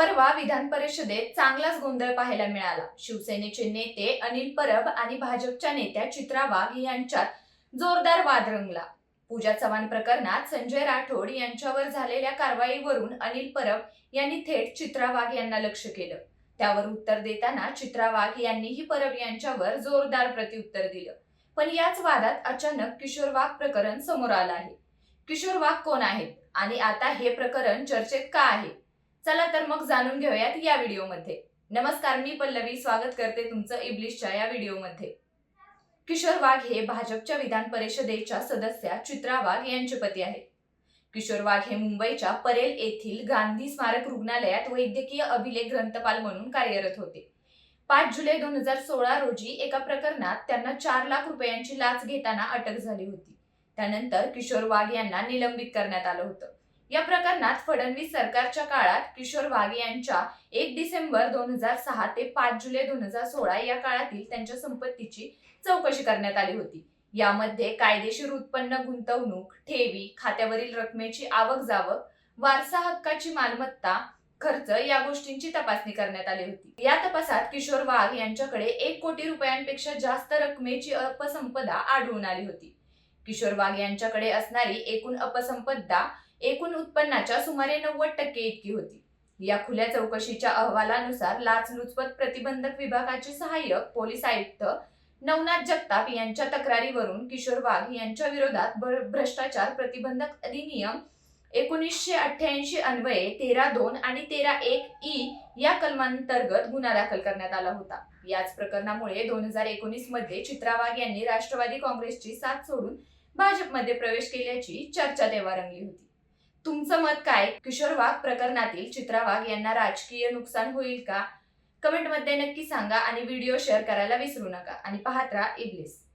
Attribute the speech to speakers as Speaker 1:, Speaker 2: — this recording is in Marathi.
Speaker 1: परवा विधान परिषदेत चांगलाच गोंधळ पाहायला मिळाला. शिवसेनेचे नेते अनिल परब आणि भाजपच्या नेत्या चित्रा वाघ यांच्यात जोरदार वाद रंगला. पूजा चव्हाण प्रकरणात संजय राठोड यांच्यावर झालेल्या कारवाईवरून अनिल परब यांनी थेट चित्रा वाघ यांना लक्ष केलं. त्यावर उत्तर देताना चित्रा वाघ यांनीही परब यांच्यावर जोरदार प्रत्युत्तर दिलं. पण याच वादात अचानक किशोर वाघ प्रकरण समोर आलं आहे. किशोर वाघ कोण आहेत? आणि आता हे प्रकरण चर्चेत का आहे? चला तर मग जाणून घेऊयात या व्हिडिओमध्ये. नमस्कार मी पल्लवी. स्वागत करते तुमचं इब्लिशच्या या व्हिडिओमध्ये. किशोर वाघ हे भाजपच्या विधान परिषदेच्या सदस्या चित्रा वाघ यांचे पती आहेत. किशोर वाघ हे मुंबईच्या परेल येथील गांधी स्मारक रुग्णालयात वैद्यकीय अभिलेख ग्रंथपाल म्हणून कार्यरत होते. पाच जुलै दोन हजार सोळा रोजी एका प्रकरणात त्यांना चार लाख रुपयांची लाच घेताना अटक झाली होती. त्यानंतर किशोर वाघ यांना निलंबित करण्यात आलं होतं. या प्रकरणात फडणवीस सरकारच्या काळात किशोर वाघ यांच्या एक डिसेंबर दोन हजार सहा ते पाच जुलै दोन हजार सोळा या काळातील त्यांच्या संपत्तीची चौकशी करण्यात आली होती. यामध्ये कायदेशीर उत्पन्न गुंतवणूक ठेवी खात्यावरील रकमेची आवक जावक वारसा हक्काची मालमत्ता खर्च या गोष्टींची तपासणी करण्यात आली होती. या तपासात किशोर वाघ यांच्याकडे एक कोटी रुपयांपेक्षा जास्त रकमेची अपसंपदा आढळून आली होती. किशोर वाघ यांच्याकडे असणारी एकूण अपसंपदा एकूण उत्पन्नाच्या सुमारे नव्वद टक्के इतकी होती. या खुल्या चौकशीच्या अहवालानुसार लाचलुचपत प्रतिबंधक विभागाचे सहाय्यक पोलीस आयुक्त नवनाथ जगताप यांच्या तक्रारीवरून किशोर वाघ यांच्या विरोधात भ्रष्टाचार प्रतिबंधक अधिनियम एकोणीसशे अठ्ठ्याऐंशी अन्वये तेरा दोन आणि तेरा एक ई या कलमांतर्गत गुन्हा दाखल करण्यात आला होता. याच प्रकरणामुळे दोन हजार एकोणीसमध्ये चित्रा वाघ यांनी राष्ट्रवादी काँग्रेसची साथ सोडून भाजपमध्ये प्रवेश केल्याची चर्चा तेव्हा रंगली होती. तुमचं मत काय? किशोर वाघ प्रकरणातील चित्रा वाघ यांना राजकीय नुकसान होईल का? कमेंटमध्ये नक्की सांगा आणि व्हिडिओ शेअर करायला विसरू नका. आणि पाहत राहा इब्लिस.